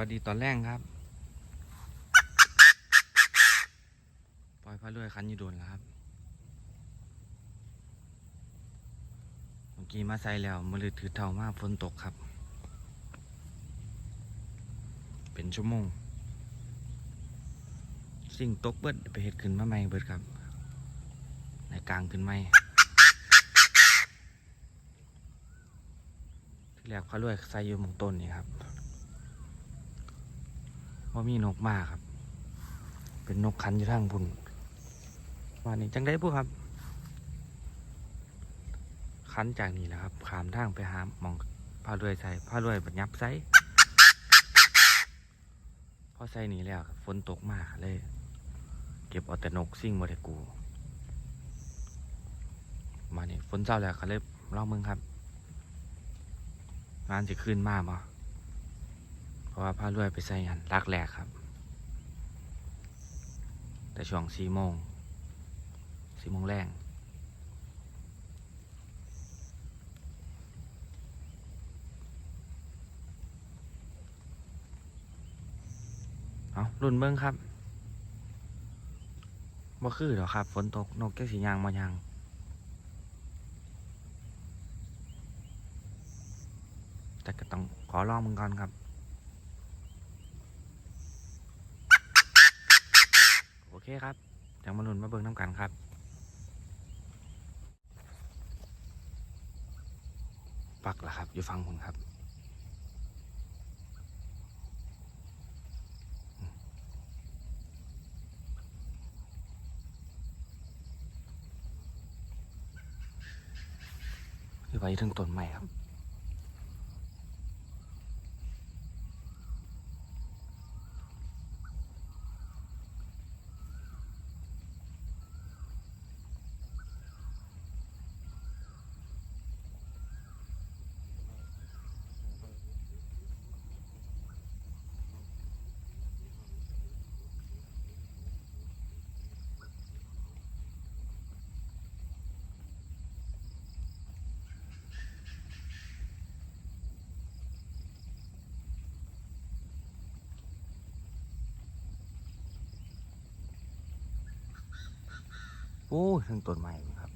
วัสดีตอนแรกครับ ปล่อยพระรื่อยคันยูโดนแล้วครับ เมื่อกี้มาใส่แล้วมือลือถือเท่ามากฝนตกครับ เป็นชั่วโมง สิ่งตกเบิดไปเห็ดขึ้นมาใหม่เบิดครับ ในกลางขึ้นใหม่ที่แรกพระรื่อยใส่อยู่หมองต้นนี่ครับ ว่ามีนกมากครับ เป็นนกขันอยู่ทางบุญว่านี่จังได้ปุ๊ครับขันจากนี่แหละครับขามทางไปหามองผ้ารื่อยใส่ผ้ารื่อยแบบยับใส่พอใส่นี่แล้วฝนตกมากเลย เก็บเอาแต่นกซิ่งมาได้กู มานี่ฝนเศร้าแล้วก็เลยเล่ามึงครับงานจะขึ้นมากมาเพ ราะว่าผ้าลวยไปใส่หันรักแหลกครับ แต่ช่วงสี่โมงสี่โมงแรงเอารุ่นเบิ้งครับบ่คือหรอครับ ฝนตกนกแก้วสียางมายังแต่ก็ต้องขอลองมึงก่อนครับ โอ เคครับจังมาลุนมาเบิ่งน้ำกันครับปักละครับ อยู่ฟังคุณครับอืมคือไปถึงต้นใหม่ครับ โอ้ยทั้งต้นใหม่ครับ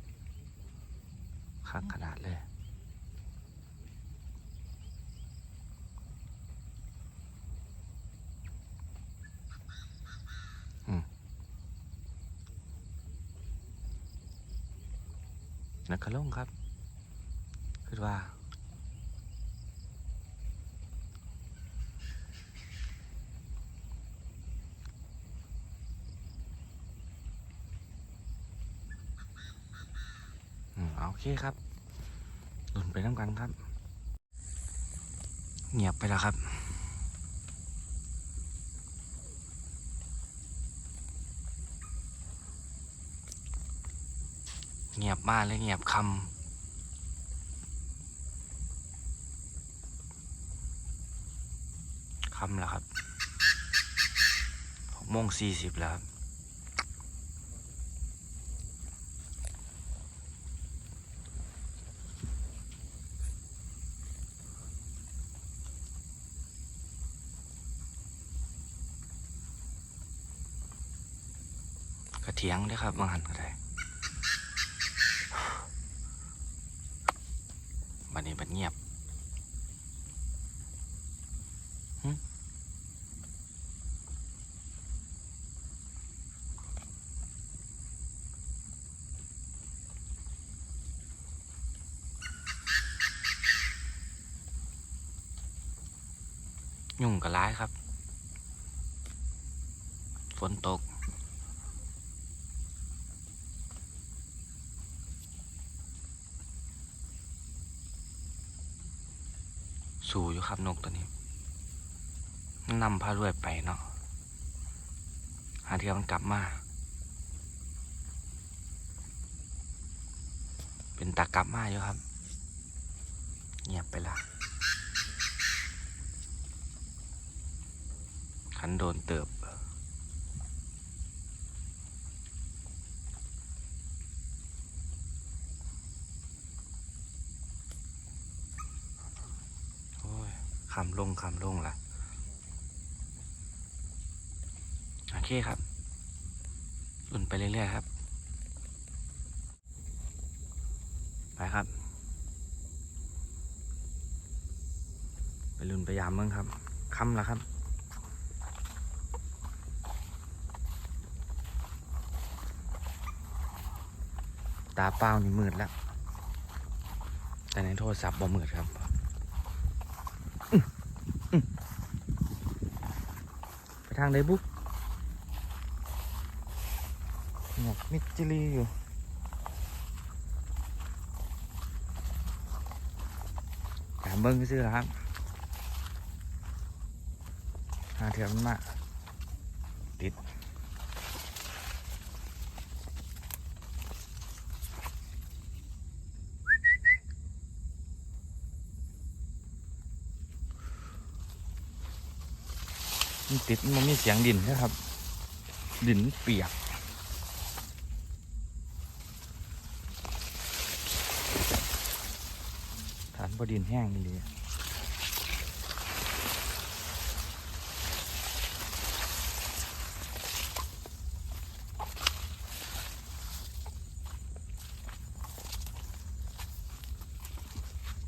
คักขนาดเลย นักขะลงครับ คือว่า โอเคครับหลุนไปน้ำกันครับ เงียบไปแล้วครับเงียบมากเลยเงียบคำคำแล้วครับหกโมงสี่สิบแล้วครับ เทียงเด้วยครับบางหันก็ได้บันนี้บันเงียบหึยุ่งกับร้ายครับ ฝนตก สู่อยู่ ครับนกตัวนี้มันนำพารวยไปเนาะหาเทียมันกลับมา เป็นตากลับมาอยู่ครับ เงียบไปละขันโดนเติบ โอ้ย คำลงคำลงละโอเคครับลุ่นไปเรื่อยๆครับ ไปครับ ไปลุ่นไปยามเมืองครับค่ำแล้วครับตาเป้านี่มืดแล้ว แต่ในโทรศัพท์บ่มืดครับอื้ออื้อไป ทางไดบุ๊กหมกมิดจิลีอยู่ถามเบิ้งซื้อแล้วครับหาเถื่อมันมาด มันติดมันมีเสียงดินนะครับ ดินเปียกฐานบดินแห้งนี่เลย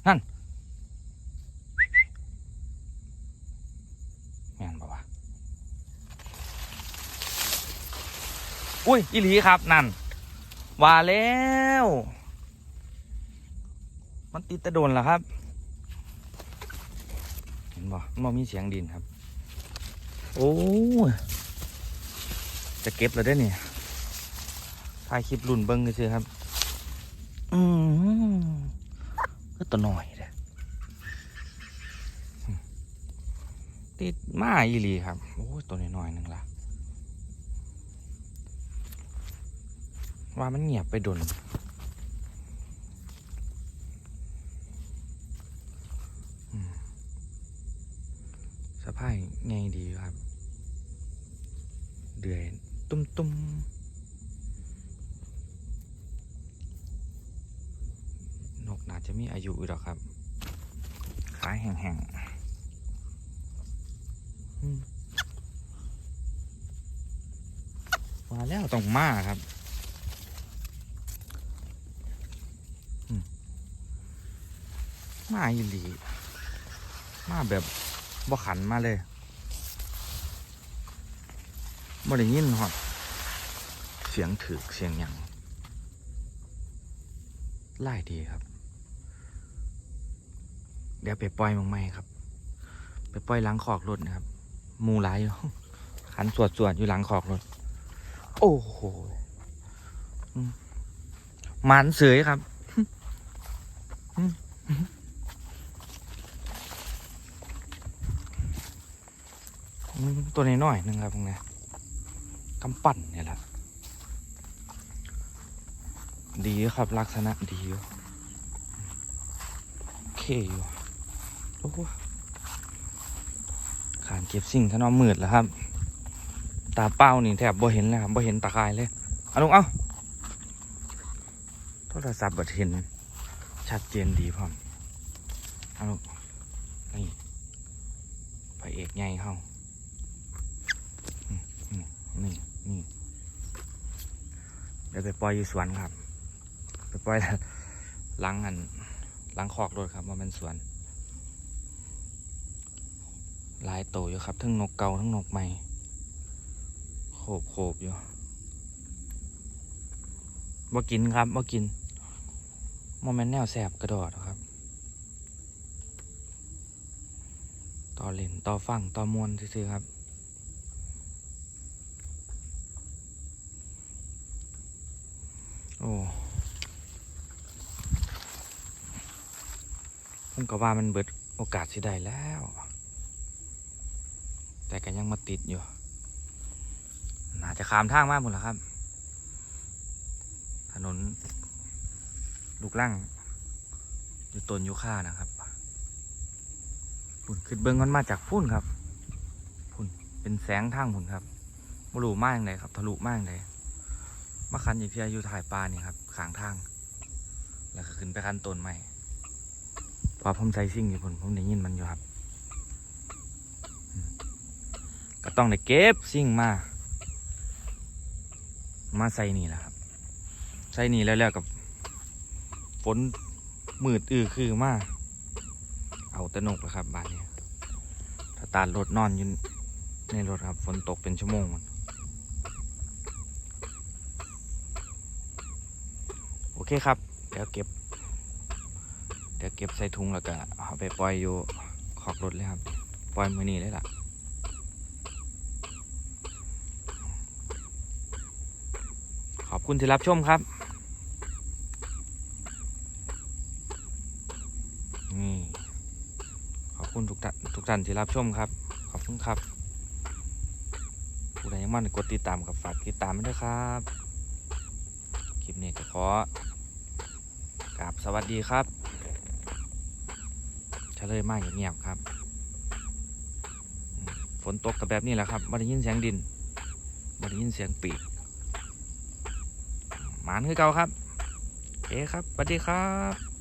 นั่น แม่นปะวะ อุ้ยอีหลีครับนั่นว่าแล้ว มันติดตะโดนแล้วครับ เห็นบ่มันมีเสียงดินครับ โอ้จะเก็บแล้วได้เนี่ยถ่ายคลิปรุ่นเบิ้งกันสิครับ อืมก็ตัวหน่อยเด้ติดมาอีหลีครับ โอ้ตัวน้อยๆหนึ่งละ ว่ามันเงียบไปโดนสะพายไงดีครับ เดือย ตุ้มตุ้มนกน่าจะมีอายุหรอครับ ขาแห้งๆมาแล้วต้องมาครับอืม มาอีหลี มาแบบบ่ขันมาเลยบ่ได้ยินฮอด เสียงถือกเสียงหยังไล่ดีครับ เดี๋ยวไปปล่อยมังไม่ครับ ไปปล่อยหล้างขอกรถนะครับ มูหลายอยู่ขันสวดสวดอยู่หลังขอกรถ โอ้โหมหมันเสยครับ อืม ตัวนี้หน่อยๆหนึงครับตรงนี้กำปั่นเนี่ยแหละดีครับลักษณะดีโอเคอยู่โอ้โหขานเก็บสิ่งทนอมมืดแล้วครับ ตาเป้านี่แทบบ่เห็นเลยครับบ่เห็นตาคายเลยเอาลงเอาโทรศัพท์บัดเห็น ชัดเจนดีพร้อมเอาลงนี่พระเอกใหญ่เข้า นี่เดี๋ยวไปปล่อยอยู่สวนครับ ไปปล่อยหลังอันหลังคอกรถครับว่าเป็นสวนลายโตอยู่ครับ ทั้งนกเก่าทั้งนกใหม่ โขบโขบอยู่บ่กินครับบ่กินโมเมนแนวแสบกระดอกครับ ต่อเล่นต่อฟังต่อมวนซื่อๆครับ โอ้ผม ก็ว่ามันเบิดโอกาสสิได้แล้ว แต่ก็ยังมาติดอยู่น่าจะขามทางมากหมดแล้วครับ ถนน ลูกล่างอยู่ต้นยูคานะครับพุ่นขึ้นเบิ้งมันมาจากพุ่นครับพุ่นเป็นแสงทางพุ่นครับบรูมากเลยครับ ทะลุมากเลยมาคันอีกทีอายุถ่ายปลานี่ครับขางทาง แล้วก็ขึ้นไปคันต้นใหม่ พอผมใจซิ่งอยู่ผมผมได้ยินมันอยู่ครับอืมก็ต้องได้เก็บซิ่งมา มาใส่นี่แหละครับ ใส่นี่แล้วแล้วกับฝนมืดอือคือมา เอาแตะนกแล้วครับบ้านนี้ถ้าตาดรถนอนอยู่ในรถครับ ฝนตกเป็นชั่วโมงมันโอเคครับ เดี๋ยวเก็บ ดี๋ยวเก็บใส่ถุงแล้วก็เอาไปปล่อยอยู่ขอบรถเลยครับ ปล่อยมือนี้เลยล่ะขอบคุณที่รับชมครับนี่ขอบคุณทุกท่านทุกท่านที่รับชมครับ ขอบคุณครับผู้ใดยังมันกดติดตามกับฝากติดตามด้วยครับ คลิปนี้ก็ขอกราบสวัสดีครับ เฉลยมากเงียบครับ ฝนตกกับแบบนี้แหละครับไม่ได้ยินเสียงดินไม่ได้ยินเสียงปีกหมานคือเก่าครับ เอเคครับสวัสดีครับ